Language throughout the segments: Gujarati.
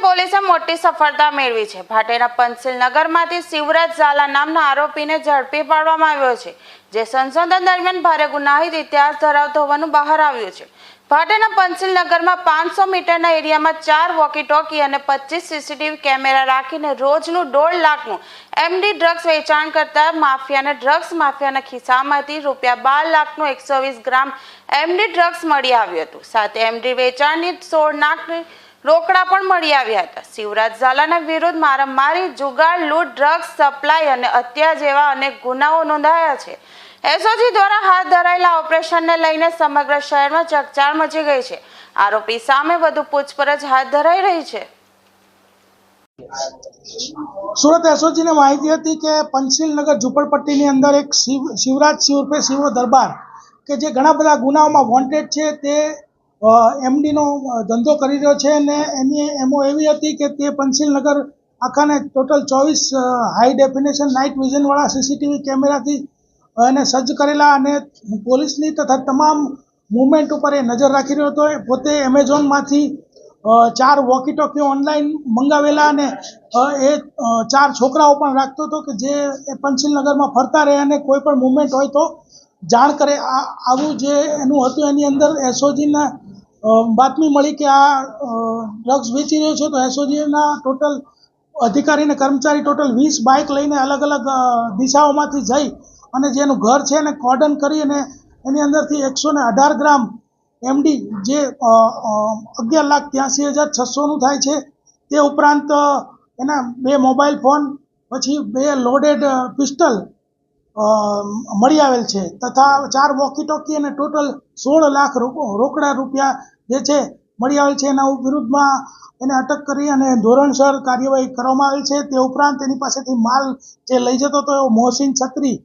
મોટી સફળતા મેળવી છે. ભાટેના પંચશીલ નગરમાંથી શિવરાજ ઝાલા નામના આરોપીને ઝડપી પાડવામાં આવ્યો છે, જે સંશોધન દરમિયાન ભારે ગુનાહિત ઇતિહાસ ધરાવતો હોવાનું બહાર આવ્યું છે. ભાટેના પંચશીલ નગરમાં પાંચસો મીટરના એરિયામાં ચાર વોકી ટોકી અને પચીસ સીસીટીવી કેમેરા રાખીને રોજનું દોઢ લાખનું એમડી ડ્રગ્સ વેચાણ કરતા માફિયાને ડ્રગ્સ માફિયાના ખિસ્સામાંથી રૂપિયા બાર લાખનું એકસો વીસ ગ્રામ એમડી ડ્રગ્સ મળી આવ્યું હતું. સાથે એમડી વેચાણની સોળ લાખની રોકડા પણ મળી આવ્યા હતા. શિવરાજ ઝાલાના વિરુદ્ધ મારામારી જુગાર લૂંટ, ડ્રગ્સ, સપ્લાય અને હત્યા જેવા અનેક ગુનાઓ નોંધાયા છે. એસઓજી દ્વારા હાથ ધરાયેલા ઓપરેશનને લઈને સમગ્ર શહેરમાં ચકચાર મચી ગઈ છે. આરોપી સામે વધુ પૂછપરછ હાથ ધરાઈ રહી છે. સુરત એસઓજીને માહિતી હતી કે પંચશીલ નગર ઝુંપડપટ્ટીની અંદર એક શિવ, શિવરાજ શિવ ઉર્ફે શિવ દરબાર, કે જે ઘણા બધા ગુનાઓમાં વોન્ટેડ છે તે એમડીનો ધંધો કરી રહ્યો છે અને એની એમો એવી હતી કે તે પંચશીલ નગર આખાને ટોટલ ચોવીસ હાઈ ડેફિનેશન નાઇટ વિઝનવાળા સીસીટીવી કેમેરાથી એને સજ્જ કરેલા અને પોલીસની તથા તમામ મુવમેન્ટ ઉપર એ નજર રાખી રહ્યો હતો. એ પોતે એમેઝોનમાંથી ચાર વોકી ટોકીઓ ઓનલાઈન મંગાવેલા અને એ ચાર છોકરાઓ પણ રાખતો હતો કે જે એ પંચશીલ નગરમાં ફરતા રહે અને કોઈ પણ મુવમેન્ટ હોય તો જાણ કરે. આ, આવું જે એનું હતું એની અંદર એસઓજીના બાતમી મળી કે આ ડ્રગ્સ વેચી રહ્યો છે, તો એસઓજીના ટોટલ અધિકારી અને કર્મચારી ટોટલ વીસ બાઇક લઈને અલગ અલગ દિશાઓમાંથી જઈ અને જેનું ઘર છે એને કોર્ડન કરી અને એની અંદરથી એકસો ને અઢાર ગ્રામ એમડી જે અગિયાર લાખ ત્યાંસી હજાર છસોનું થાય છે, તે ઉપરાંત એના બે મોબાઈલ ફોન પછી બે લોડેડ પિસ્ટલ મળી આવેલ છે. તથા ચાર વોકી ટોકી અને ટોટલ સોળ લાખ રોકડા રૂપિયા જે છે, મળી આવેલ છે. એના વિરુદ્ધમાં એને અટક કરી અને ધોરણસર કાર્યવાહી કરવામાં આવેલ છે. તે ઉપરાંત તેની પાસેથી માલ જે લઈ જતો હતો, એવો મોહસિન છત્રી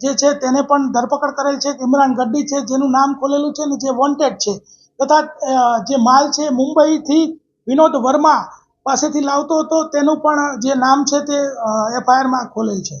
જે છે, તેને પણ ધરપકડ કરેલ છે. ઇમરાન ગડ્ડી છે, જેનું નામ ખોલેલું છે ને જે વોન્ટેડ છે. તથા જે માલ છે, મુંબઈથી વિનોદ વર્મા પાસેથી લાવતો હતો. તેનું પણ જે નામ છે તે એફઆઈઆરમાં ખોલેલ છે.